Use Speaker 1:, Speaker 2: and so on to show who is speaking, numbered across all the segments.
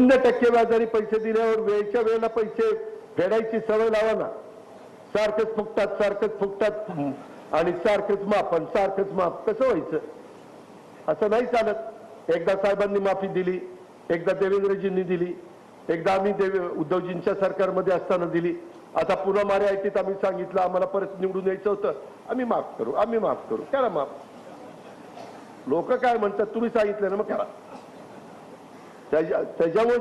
Speaker 1: शून्य टक्के व्याजाने पैसे दिल्यावर वेळच्या वेळेला पैसे फेडायची सवय लावा ना. सारखंच फुकतात सारखंच फुकतात आणि सारखंच माफ आणि सारखंच माफ. कसं व्हायचं? असं नाही चालत. एकदा साहेबांनी माफी दिली एकदा देवेंद्रजींनी दिली एकदा आम्ही देवे उद्धवजींच्या सरकारमध्ये असताना दिली. आता पुन्हा मारे आयटीत आम्ही सांगितलं आम्हाला परत निवडून यायचं होतं. आम्ही माफ करू आम्ही माफ करू करा माफ. लोक काय म्हणतात तुम्ही सांगितलं ना मग करा. त्याच्यामुळे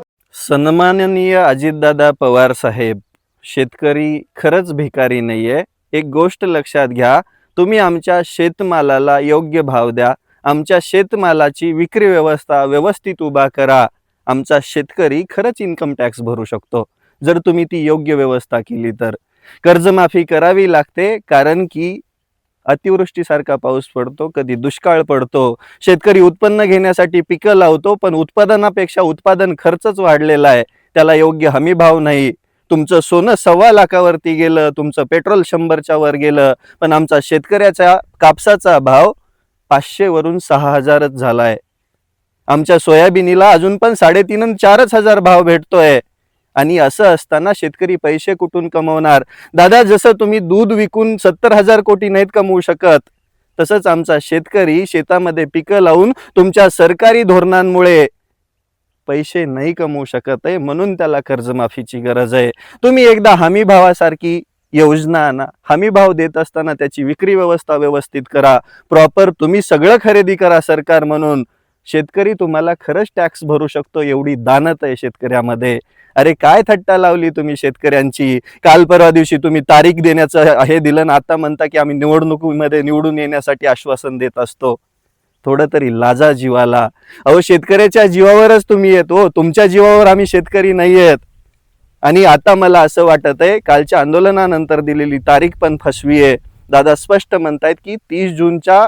Speaker 2: सन्माननीय अजितदादा पवार साहेब शेतकरी खरंच भिकारी नाही आहे एक गोष्ट लक्षात घ्या तुम्ही आमच्या शेतमालाला योग्य भाव द्या. आमच्या शेतमालाची विक्री व्यवस्था व्यवस्थित उभा करा. आमचा शेतकरी खरंच इन्कम टॅक्स भरू शकतो. जर तुम्ही ती योग्य व्यवस्था केली तर. कर्जमाफी करावी लागते कारण की अतिवृष्टीसारखा पाऊस पडतो कधी दुष्काळ पडतो. शेतकरी उत्पन्न घेण्यासाठी पिकं लावतो पण उत्पादनापेक्षा उत्पादन खर्चच वाढलेला आहे. त्याला योग्य हमी भाव नाही. तुमचं सोनं सव्वा लाखावरती गेलं तुमचं पेट्रोल शंभरच्या वर गेलं पण आमचा शेतकऱ्याचा कापसाचा भाव पाचशे वरून सहा हजारच झालाय. आमच्या सोयाबीनीला अजून पण साडेतीन चारच हजार भाव भेटतोय. आणि असं असताना शेतकरी पैसे कुठून कमवणार? दादा जसं तुम्ही दूध विकून सत्तर हजार कोटी नाहीत कमवू शकत तसंच आमचा शेतकरी शेतामध्ये पिकं लावून तुमच्या सरकारी धोरणांमुळे पैसे नाही कमवू शकत आहे म्हणून त्याला कर्जमाफीची गरज आहे. तुम्ही एकदा हमी भावासारखी योजना आणा हमी भाव देत असताना त्याची विक्री व्यवस्था व्यवस्थित करा. प्रॉपर तुम्ही सगळं खरेदी करा सरकार म्हणून. शेतकरी तुम्हाला खरंच टॅक्स भरू शकतो एवढी दानत आहे शेतकऱ्यामध्ये. अरे काय थट्टा लावली तुम्ही शेतकऱ्यांची? काल परवा दिवशी तुम्ही तारीख देण्याचं हे दिलं ना आता म्हणता की आम्ही निवडणुकीमध्ये निवडून येण्यासाठी आश्वासन देत असतो. थोडं तरी लाजा जीवाला. अहो शेतकऱ्याच्या जीवावरच तुम्ही येत हो. तुमच्या जीवावर आम्ही शेतकरी नाही आहेत आणि आता मला असं वाटत आहे कालच्या आंदोलनानंतर दिलेली तारीख पण फसवी आहे. दादा स्पष्ट म्हणतायत की तीस जूनच्या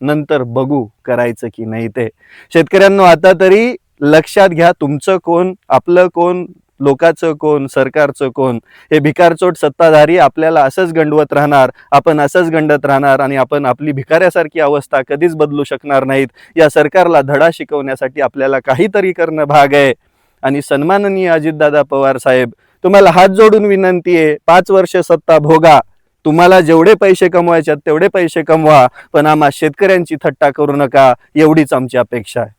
Speaker 2: नंतर बघू करायचं की नाही ते. शेतकऱ्यांनो आता तरी लक्षात घ्या तुमचं कोण आपलं कोण लोकाचं कोण सरकारचं कोण. हे भिकारचोट सत्ताधारी आपल्याला असंच गंडवत राहणार आपण असंच गंडत राहणार आणि आपण आपली भिकाऱ्यासारखी अवस्था कधीच बदलू शकणार नाहीत. या सरकारला धडा शिकवण्यासाठी आपल्याला काहीतरी करणं भाग आहे. आणि सन्माननीय अजितदादा पवार साहेब तुम्हाला हात जोडून विनंती आहे पाच वर्ष सत्ता भोगा. तुम्हाला जेवढे पैसे कमवायचे आहेत तेवढे पैसे कमवा पण आम्हा शेतकऱ्यांची थट्टा करू नका एवढीच आमची अपेक्षा आहे.